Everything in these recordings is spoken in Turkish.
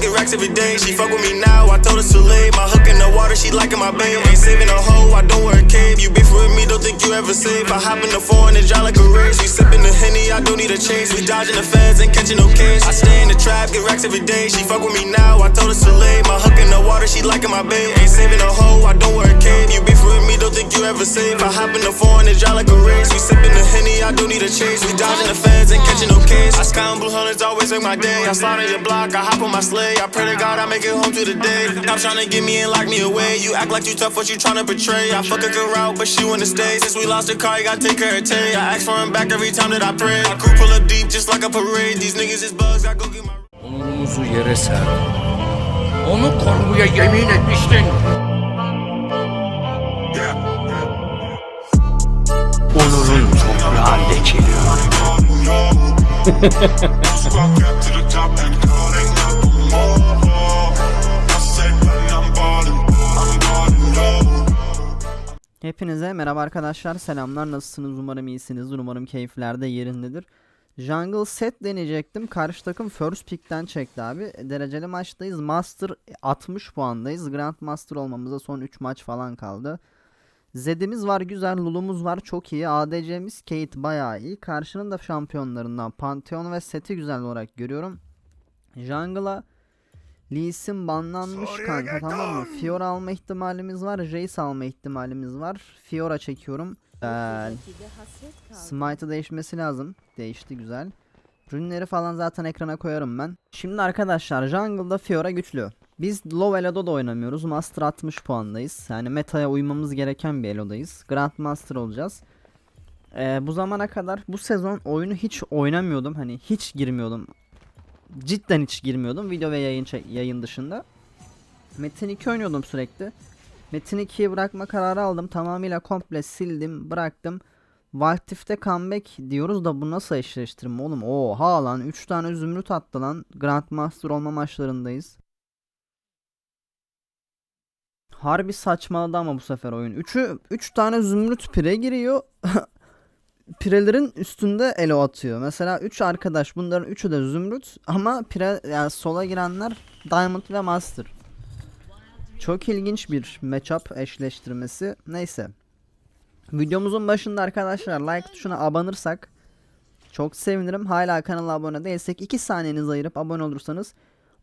get racks every day. She fuck with me now, I told her to lay. My hook in the water, she liking my babe. Ain't saving a hoe, I don't wear a cape. You beef with me, don't think you ever safe. I hop in the foreign and it drive like a race. We sipping the henny, I don't need a chase. We dodging the feds, ain't catching no case. I stay in the trap, get racks every day. She fuck with me now, I told her to lay. My hook in the water, she liking my babe. Ain't saving a hoe, I don't wear a cape. You beef with me, don't think you ever safe. I hop in the foreign and it drive like a race. We sipping the henny, I don't need a chase. We dodging the feds, ain't catching no case. I sky on blue hundreds, always make my day. I slide on your block, I hop on my sleigh. I pray to God I make it home to the day. Now trying to get me and lock me away. You act like you tough, what you trying to portray? I fuck a girl out, but she wanna stay. Since we lost the car, you gotta take care of Tay. I ask for him back every time that I pray. My crew pull up deep, just like a parade. These niggas is bugs, I go get my. Onurumuzu yere ser. Onu korumaya yemin etmiştin. Onurun toprağı lekeliyor. Hepinize merhaba arkadaşlar. Selamlar. Nasılsınız? Umarım iyisiniz umarım keyifler de yerindedir. Jungle set deneyecektim. Karşı takım first pick'ten çekti abi. Dereceli maçtayız. Master 60 puandayız. Grand master olmamıza son 3 maç falan kaldı. Zed'imiz var. Güzel. Lulu'muz var. Çok iyi. ADC'miz Kate bayağı iyi. Karşının da şampiyonlarından Pantheon ve seti güzel olarak görüyorum. Jungle'a Lee Sin banlanmış kanka tamam mı? Fiora alma ihtimalimiz var. Jace alma ihtimalimiz var. Fiora çekiyorum. Güzel. Smite'ı değişmesi lazım. Değişti güzel. Rünleri falan zaten ekrana koyarım ben. Şimdi arkadaşlar jungle'da Fiora güçlü. Biz low elo'da da oynamıyoruz. Master 60 puandayız. Yani meta'ya uymamız gereken bir elodayız. Grandmaster olacağız. Ee, bu zamana kadar bu sezon oyunu hiç oynamıyordum. Hani hiç girmiyordum cidden hiç girmiyordum video ve yayın yayın dışında. Metin 2 oynuyordum sürekli. Metin 2'yi bırakma kararı aldım. Tamamıyla komple sildim, bıraktım. Valtif'te comeback diyoruz da bu nasıl eşleştirme oğlum? Oha lan 3 tane zümrüt attı lan. Grandmaster olma maçlarındayız. Harbi saçmaladı ama bu sefer oyun. 3'ü 3 tane zümrüt pire giriyor. pirelerin üstünde elo atıyor. Mesela 3 arkadaş bunların üçü de zümrüt ama pire yani sola girenler diamond ve master. Çok ilginç bir matchup eşleştirmesi. Neyse. Videomuzun başında arkadaşlar like tuşuna abanırsak çok sevinirim. Hala kanala abone değilsek 2 saniyenizi ayırıp abone olursanız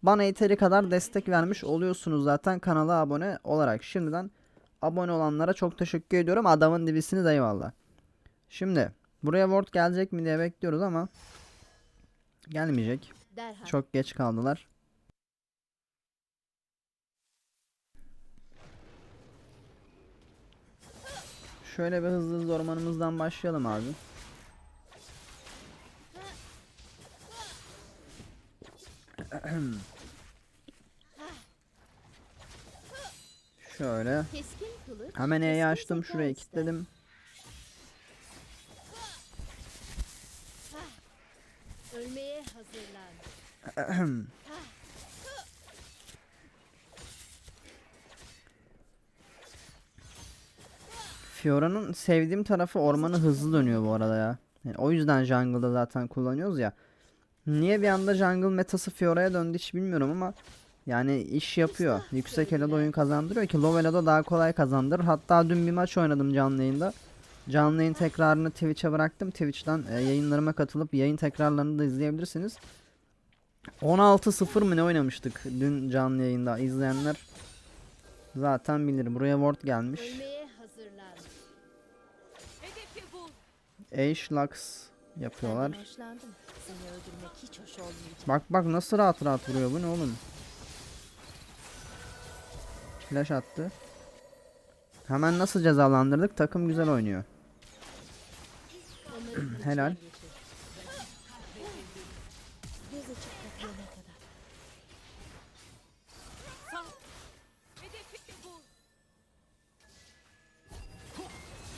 bana yeteri kadar destek vermiş oluyorsunuz zaten kanala abone olarak. Şimdiden abone olanlara çok teşekkür ediyorum. Adamın dibisiniz eyvallah. Şimdi buraya ward gelecek mi diye bekliyoruz ama gelmeyecek. Derhal. Çok geç kaldılar. Şöyle bir hızlı hızlı ormanımızdan başlayalım abi. Şöyle. Hemen E'yi açtım. ister. kilitledim. Ölmeye hazırlan. Fiora'nın sevdiğim tarafı ormanı hızlı dönüyor bu arada ya. Yani o yüzden jungle'da zaten kullanıyoruz ya. Niye bir anda jungle metası Fiora'ya döndü hiç bilmiyorum ama yani iş yapıyor. Yüksek elo'da oyun kazandırıyor ki low elo'da daha kolay kazandırır. Hatta dün bir maç oynadım canlı yayında. Canlı yayın tekrarını Twitch'e bıraktım. Twitch'ten e, yayınlarıma katılıp yayın tekrarlarını da izleyebilirsiniz. 16-0 mı ne oynamıştık dün canlı yayında izleyenler zaten bilir. Buraya ward gelmiş. Ashe Lux yapıyorlar. Bak bak nasıl rahat rahat vuruyor bu ne oğlum. Flash attı. Hemen nasıl cezalandırdık? Takım güzel oynuyor. Helal.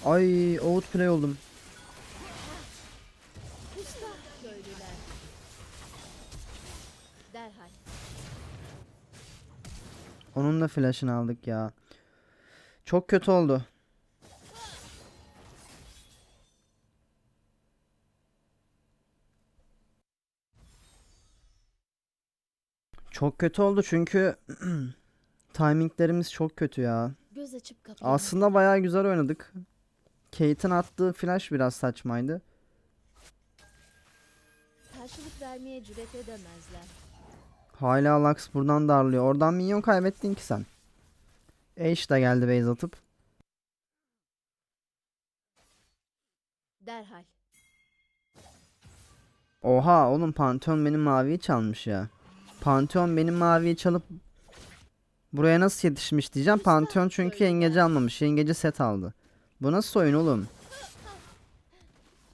Ay outplay oldum. Onun da flash'ını aldık ya. Çok kötü oldu. Çok kötü oldu çünkü timinglerimiz çok kötü ya. Göz açıp kapayana Aslında bayağı güzel oynadık. Kate'in attığı flash biraz saçmaydı. karşılık vermeye cüret edemezler. Hala Lux buradan darlıyor. Oradan minyon kaybettin ki sen. Ashe de geldi base atıp. Derhal. Oha oğlum Pantheon benim maviyi çalmış ya. Pantheon benim maviyi çalıp buraya nasıl yetişmiş diyeceğim. Pantheon çünkü yengeci almamış. Yengeci set aldı. Bu nasıl oyun oğlum?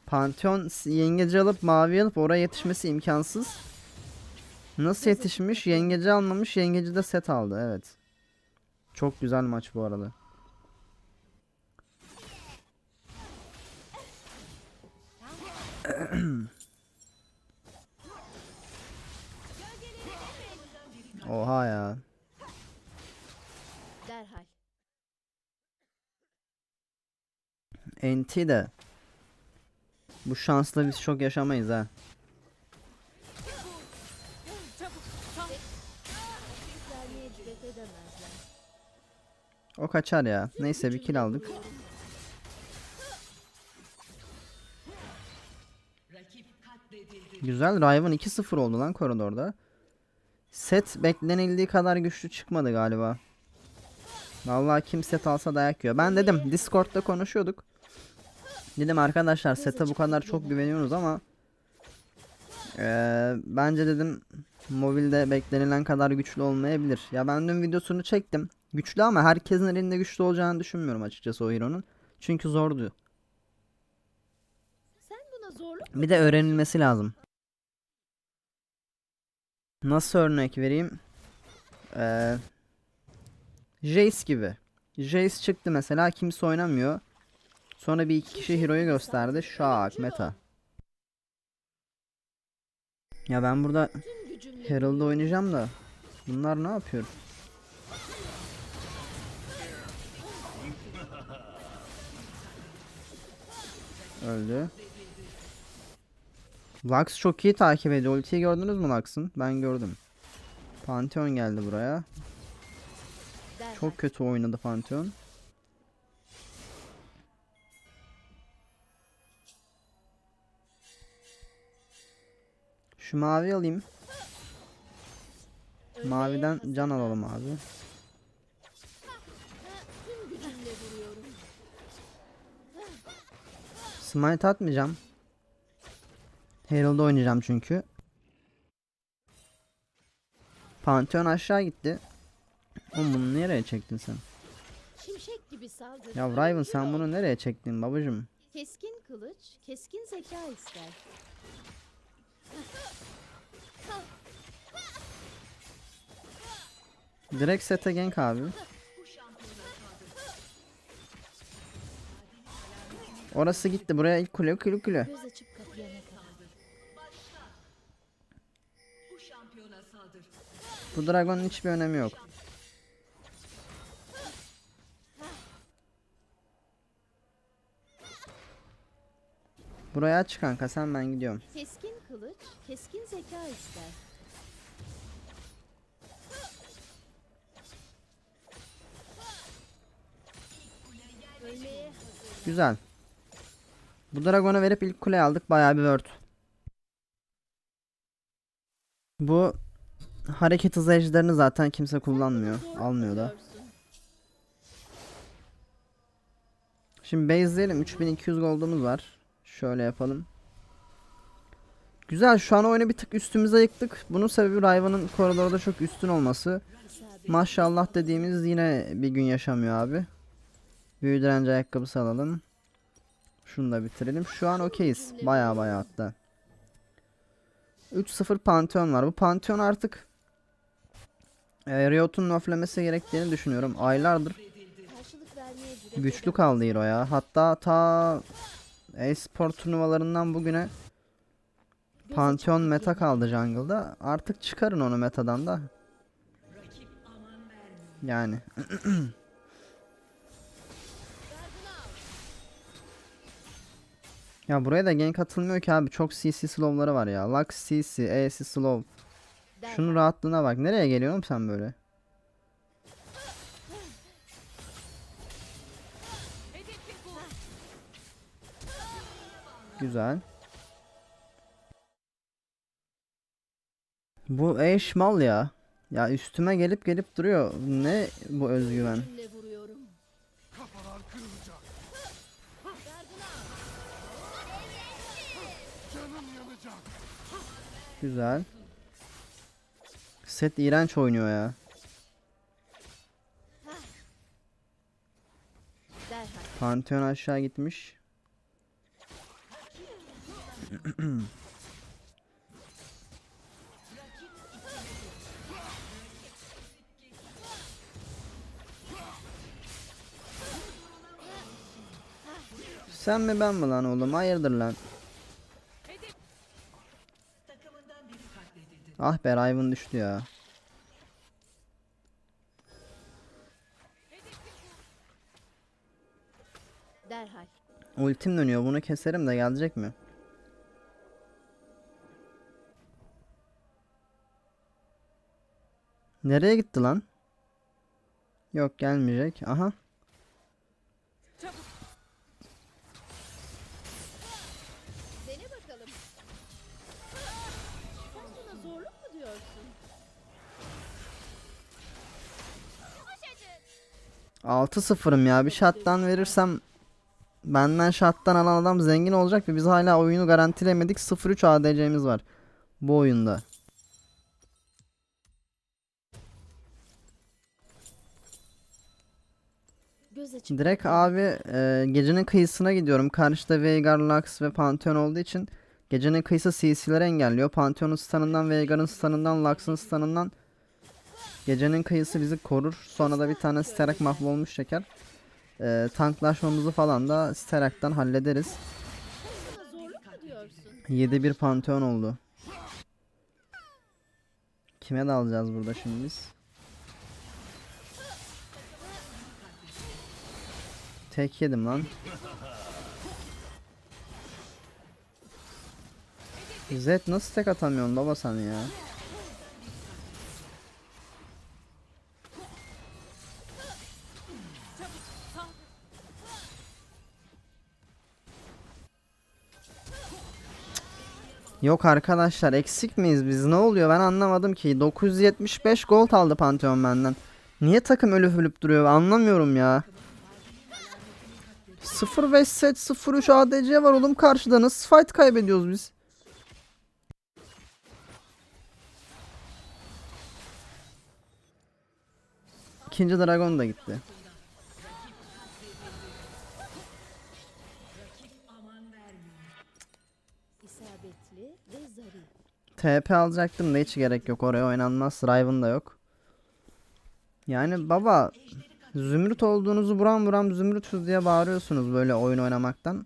Pantheon yengeci alıp mavi alıp oraya yetişmesi imkansız. Nasıl yetişmiş? Yengeci almamış. Yengeci de set aldı. Evet. Çok güzel maç bu arada. Oha ya. Derhal. NT de. Bu şansla biz çok yaşamayız ha. O kaçar ya. Neyse bir kill aldık. Güzel. Riven 2-0 oldu lan koridorda. Set beklenildiği kadar güçlü çıkmadı galiba. Vallahi kim set alsa dayak yiyor. Ben dedim Discord'da konuşuyorduk. Dedim arkadaşlar sete bu kadar çok güveniyorsunuz ama eee, bence dedim mobilde beklenilen kadar güçlü olmayabilir. Ya ben dün videosunu çektim. Güçlü ama herkesin elinde güçlü olacağını düşünmüyorum açıkçası o hero'nun. Çünkü zordu. Bir de öğrenilmesi lazım. Nasıl örnek vereyim? Ee, Jace gibi. Jace çıktı mesela kimse oynamıyor. Sonra bir iki kişi hero'yu gösterdi. Şak meta. Ya ben burada Herald'da oynayacağım da. Bunlar ne yapıyor? Öldü. Lux çok iyi takip ediyor. Ultiyi gördünüz mü Lux'ın? Ben gördüm. Pantheon geldi buraya. Çok kötü oynadı Pantheon. Şu mavi alayım. Maviden can alalım abi. Smite atmayacağım. Herald'da oynayacağım çünkü. Pantheon aşağı gitti. Oğlum bunu nereye çektin sen? Şimşek gibi saldır. Ya Riven sen bunu nereye çektin babacım? Keskin kılıç, keskin zeka ister. Direkt sete gank abi. Orası gitti. Buraya ilk kule kule kule. Göz açıp kadar. Bu dragonun hiçbir önemi yok. Buraya aç kanka sen ben gidiyorum. Keskin kılıç, keskin zeka ister. Güzel. Bu dragonu verip ilk kule aldık. Bayağı bir word. Bu hareket hızı ejderini zaten kimse kullanmıyor. Almıyor da. Şimdi base'leyelim. 3200 gold'umuz var. Şöyle yapalım. Güzel. Şu an oyunu bir tık üstümüze yıktık. Bunun sebebi Riven'ın koridorda çok üstün olması. Maşallah dediğimiz yine bir gün yaşamıyor abi. Büyü direnci ayakkabısı alalım. Şunu da bitirelim. Şu an okeyiz. Baya baya hatta. 3-0 Pantheon var. Bu Pantheon artık e, Riot'un nerflemesi gerektiğini düşünüyorum. Aylardır güçlü kaldı hero ya. Hatta ta e-spor turnuvalarından bugüne Pantheon meta kaldı jungle'da. Artık çıkarın onu metadan da. Yani. ya buraya da gank atılmıyor ki abi. Çok CC slow'ları var ya. Lux CC, EC slow. Şunun rahatlığına bak. Nereye geliyorsun sen böyle? Güzel. Bu eş mal ya. Ya üstüme gelip gelip duruyor. Ne bu özgüven? Güzel. Set iğrenç oynuyor ya. Pantheon aşağı gitmiş. Sen mi ben mi lan oğlum? Hayırdır lan? Ah be Riven düştü ya. Derhal. Ultim dönüyor. Bunu keserim de gelecek mi? Nereye gitti lan? Yok gelmeyecek. Aha. 6-0'ım ya. Bir shot'tan verirsem benden shot'tan alan adam zengin olacak ve biz hala oyunu garantilemedik. 0-3 ADC'miz var bu oyunda. Direkt abi e, gecenin kıyısına gidiyorum. Karşıda Veigar, Lux ve Pantheon olduğu için gecenin kıyısı CC'leri engelliyor. Pantheon'un stun'ından, Veigar'ın stun'ından, Lux'ın stun'ından gecenin kıyısı bizi korur. Sonra da bir tane Sterak mahvolmuş şeker. E, tanklaşmamızı falan da Sterak'tan hallederiz. buna zorluk mu diyorsun? 7-1 Pantheon oldu. Kime dalacağız burada şimdi biz? Tek yedim lan. Zed nasıl tek atamıyorsun baba sen ya? Yok arkadaşlar eksik miyiz biz? Ne oluyor? Ben anlamadım ki. 975 gold aldı Pantheon benden. Niye takım ölüp ölüp duruyor? Anlamıyorum ya. 05 set 03 ADC var oğlum karşıda. Nasıl fight kaybediyoruz biz? İkinci dragon da gitti TP alacaktım da hiç gerek yok oraya oynanmaz Riven da yok Yani baba Zümrüt olduğunuzu buram buram zümrütüz diye bağırıyorsunuz böyle oyun oynamaktan.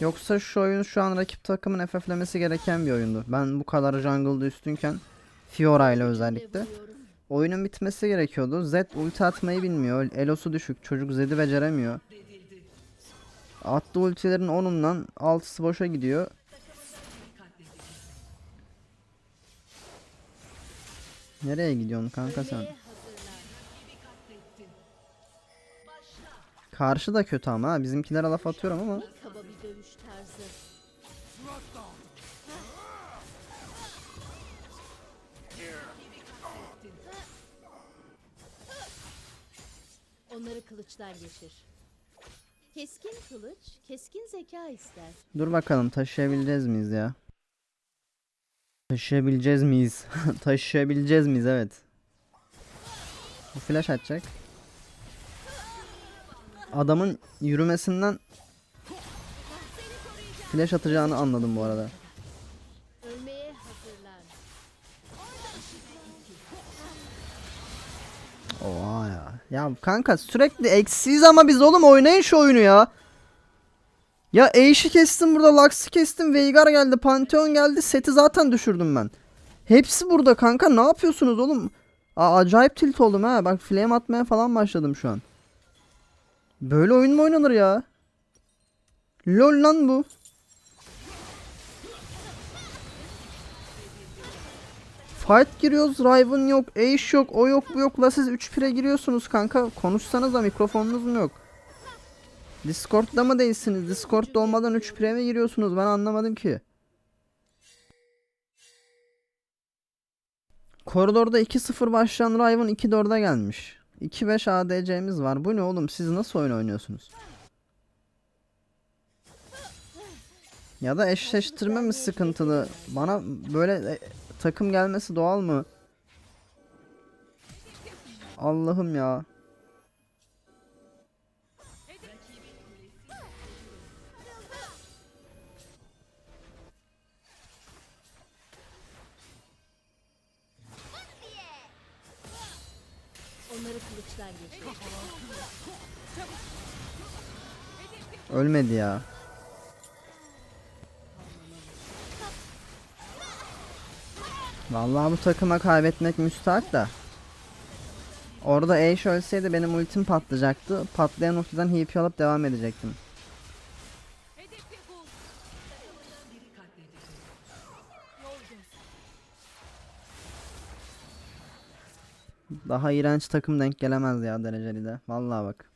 Yoksa şu oyun şu an rakip takımın FF'lemesi gereken bir oyundu. Ben bu kadar jungle'da üstünken Fiora ile özellikle. Oyunun bitmesi gerekiyordu. Zed ulti atmayı bilmiyor. Elosu düşük. Çocuk Zed'i beceremiyor. Attığı ultilerin 10'undan 6'sı boşa gidiyor. Nereye gidiyorsun kanka sen? Karşı da kötü ama. Bizimkilere laf atıyorum ama. Onları kılıçlar geçir. Keskin kılıç, keskin zeka ister. Dur bakalım taşıyabileceğiz miyiz ya? Taşıyabileceğiz miyiz? taşıyabileceğiz miyiz evet. Bu flash atacak. Adamın yürümesinden flash atacağını anladım bu arada. Oha ya. Ya kanka sürekli eksiyiz ama biz oğlum oynayın şu oyunu ya. Ya Ashe'i kestim burada, Lux'ı kestim, Veigar geldi, Pantheon geldi, seti zaten düşürdüm ben. Hepsi burada kanka ne yapıyorsunuz oğlum? Aa, acayip tilt oldum ha. Bak flame atmaya falan başladım şu an. Böyle oyun mu oynanır ya? Lol lan bu. Fight giriyoruz. Riven yok. Ashe yok. O yok bu yok. La siz 3 pire giriyorsunuz kanka. Konuşsanız da mikrofonunuz mu yok? Discord'da mı değilsiniz? Discord'da olmadan 3 pire mi giriyorsunuz? Ben anlamadım ki. Koridorda 2-0 başlayan Riven 2-4'e gelmiş. 2-5 ADC'miz var. Bu ne oğlum? Siz nasıl oyun oynuyorsunuz? Ya da eşleştirme mi sıkıntılı? Bana böyle e, takım gelmesi doğal mı? Allah'ım ya. Ölmedi ya. Vallahi bu takıma kaybetmek müstahak da. Orada Ashe ölseydi benim ultim patlayacaktı. Patlayan ultiden HP alıp devam edecektim. Daha iğrenç takım denk gelemez ya dereceli de. Vallahi bak.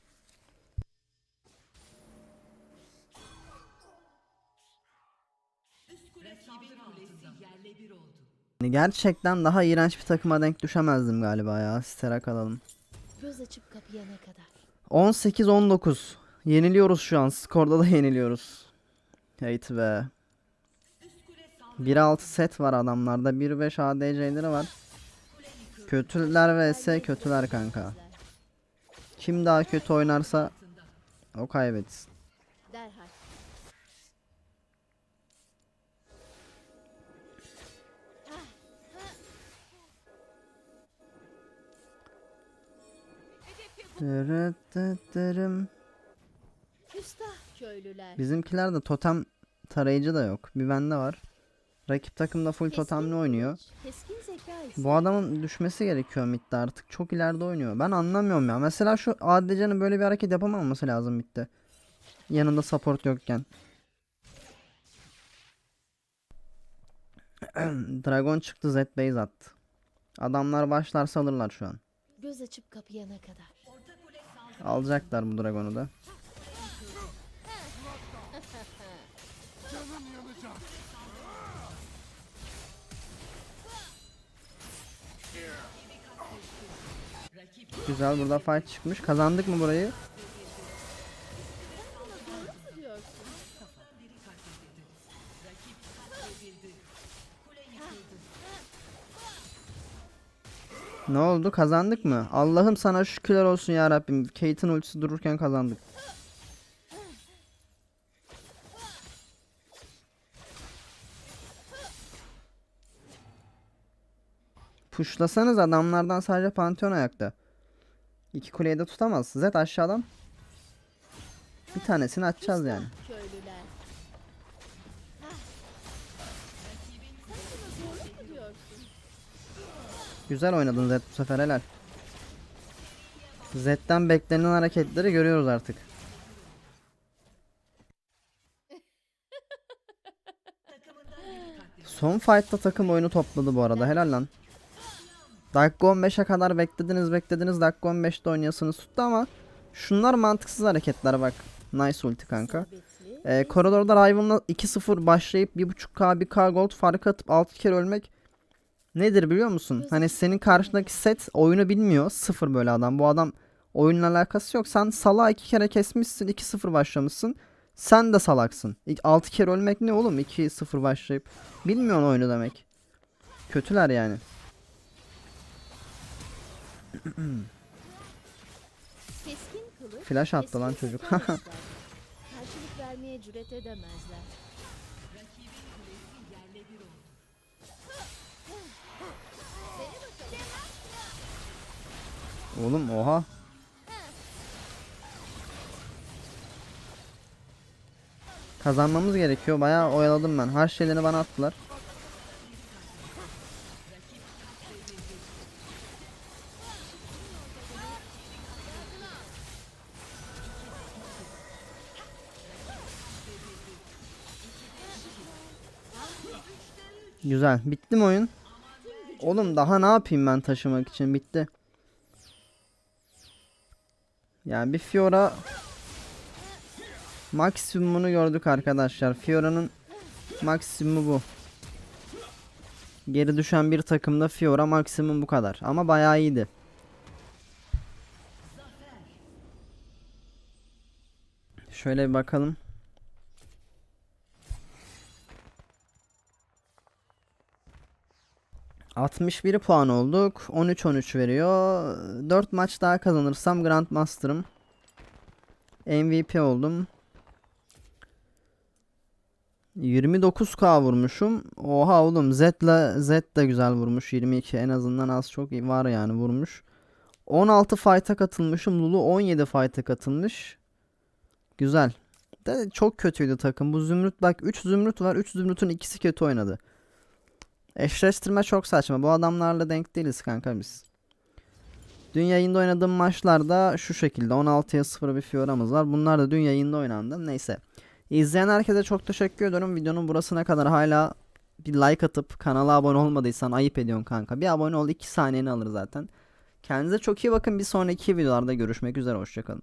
Gerçekten daha iğrenç bir takıma denk düşemezdim galiba ya. Sterak alalım. Göz açıp kapayana kadar. 18-19. Yeniliyoruz şu an. Skorda da yeniliyoruz. Hate be. 1-6 set var adamlarda. 1-5 ADC'leri var. Kötüler vs kötüler kanka. Kim daha kötü oynarsa o kaybetsin. Dırıtıtırım. Küstah köylüler. Bizimkilerde totem tarayıcı da yok. Bir bende var. Rakip takımda full Keskin totemli oynuyor. kılıç, Keskin zeka ise Bu adamın düşmesi gerekiyor midde artık. Çok ileride oynuyor. Ben anlamıyorum ya. Mesela şu ADC'nin böyle bir hareket yapamaması lazım midde. Yanında support yokken. Dragon çıktı Z base attı. Adamlar başlarsa alırlar şu an. göz açıp kapayana kadar. Alacaklar bu Dragon'u da. Güzel burada fight çıkmış. Kazandık mı burayı? Ne oldu? Kazandık mı? Allah'ım sana şükürler olsun ya Rabbim. Kate'in ultisi dururken kazandık. Puşlasanız adamlardan sadece Pantheon ayakta. İki kuleyi de tutamaz. Z aşağıdan. Bir tanesini atacağız yani. Güzel oynadın Z bu sefer helal. Z'den beklenen hareketleri görüyoruz artık. Son fight'ta takım oyunu topladı bu arada helal lan. Dakika 15'e kadar beklediniz beklediniz dakika 15'te oynayasınız tuttu ama şunlar mantıksız hareketler bak. Nice ulti kanka. Ee, koridorda Riven'la 2-0 başlayıp 1.5k 1k gold fark atıp 6 kere ölmek nedir biliyor musun? Hani senin karşındaki set oyunu bilmiyor. Sıfır böyle adam. Bu adam oyunla alakası yok. Sen sala 2 kere kesmişsin 2-0 başlamışsın. Sen de salaksın. 6 kere ölmek ne oğlum 2-0 başlayıp. Bilmiyorsun oyunu demek. Kötüler yani. Flash attı lan çocuk. Karşılık vermeye cüret edemezler. Oğlum oha. Kazanmamız gerekiyor. Bayağı oyaladım ben. Her şeylerini bana attılar. Güzel. Bitti mi oyun? Oğlum daha ne yapayım ben taşımak için bitti. Yani bir Fiora maksimumunu gördük arkadaşlar. Fiora'nın maksimumu bu. Geri düşen bir takımda Fiora maksimum bu kadar. Ama bayağı iyiydi. Şöyle bir bakalım. ...61 puan olduk. 13-13 veriyor. 4 maç daha kazanırsam Grandmaster'ım. MVP oldum. 29k vurmuşum. Oha oğlum Z'le Z de güzel vurmuş. 22 en azından az çok var yani vurmuş. 16 fight'a katılmışım. Lulu 17 fight'a katılmış. Güzel. De çok kötüydü takım. Bu Zümrüt bak 3 Zümrüt var. 3 Zümrüt'ün ikisi kötü oynadı. Eşleştirme çok saçma. Bu adamlarla denk değiliz kanka biz. Dün yayında oynadığım maçlarda şu şekilde 16'ya 0 bir Fiora'mız var. Bunlar da dün yayında oynandı. Neyse. İzleyen herkese çok teşekkür ediyorum. Videonun burasına kadar hala bir like atıp kanala abone olmadıysan ayıp ediyorsun kanka. Bir abone ol 2 saniyeni alır zaten. Kendinize çok iyi bakın. Bir sonraki videolarda görüşmek üzere. Hoşçakalın.